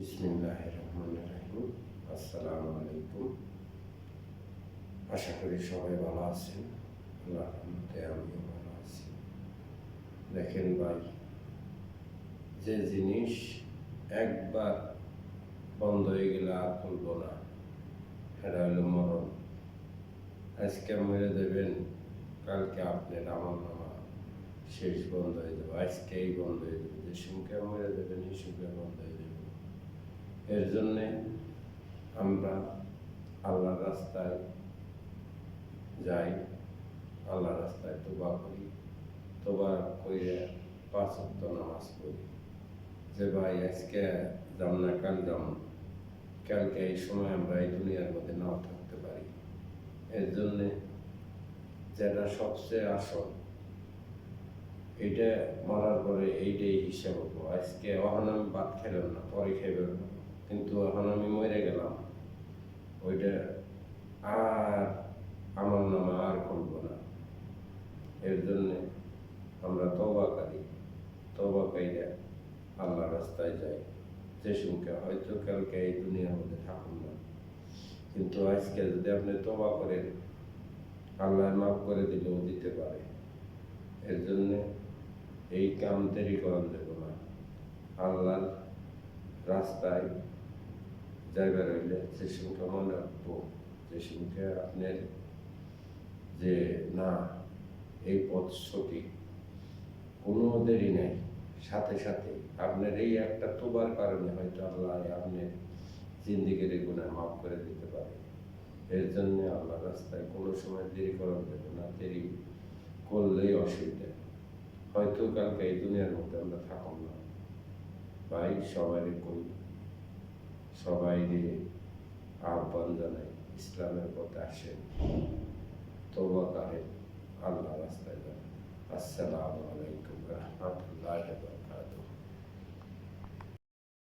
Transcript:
বিসমিল্লাহ আসসালামু আলাইকুম আশা করি সবাই ভালো আছেন। আল্লাহ রহমতে আমিও ভালো আছি। দেখেন ভাই, যে জিনিস একবার বন্ধ হয়ে গেলে আর খুলবো না, সেটা হলো মরণ। আজকে মেরে দেবেন, কালকে আপনার আমার নামা শেষ বন্ধ হয়ে যাবে, আজকেই বন্ধ হয়ে যাবে। যে সুখে মেরে দেবেন এই যাবে এর জন্যে আমরা আল্লাহর রাস্তায় যাই, আল্লাহর রাস্তায় তোবা করি তোবা করে পাঁচ অক্ট নামাজ পড়ি। যে ভাই, আজকে যাম না, কাল যাম, কালকে এই সময় আমরা এই দুনিয়ার মধ্যে নাও থাকতে পারি। এর জন্যে যেটা সবচেয়ে আসল, এটা মরার পরে এইটাই হিসাব হব। আজকে আমি ভাত খেলাম না, পরে খেয়ে কিন্তু এখন আমি মরে গেলাম। ওইটা আর আমার নামে আর করব না। এর জন্যে আমরা তবা করি। তবা কাইরা আল্লাহ রাস্তায় যাই। যে সুখে হয়তো কালকে এই দুনিয়ার মধ্যে থাকুন না। কিন্তু আজকে যদি আপনি তবা করেন, আল্লাহ মাফ করে দিলেও দিতে পারে। এর জন্যে এই কাম দেরি করান দেব না। আল্লাহর রাস্তায় যাইবার হইলে যে সুখে মনে রাখব যে সুখে আপনার যে না এই পথ সঠিক কোনো দেরি নাই। সাথে সাথে আপনার এই একটা তোবার কারণে হয়তো আল্লাহ আপনার জিন্দিগির গুণা মাফ করে দিতে পারে। এর জন্য আল্লাহ রাস্তায় কোনো সময় দেরি করার দেবে না, দেরি করলেই অসুবিধা। হয়তো কালকে এই দুনিয়ার মধ্যে আমরা থাকুন না। ভাই সবাই কই? সবাই আহ্বান জানাই ইসলামের পথে আসেন। তোবা করেন আল্লাহ রাস্তায় যান। আসসালামু আলাইকুম রহমতুল্লাহ।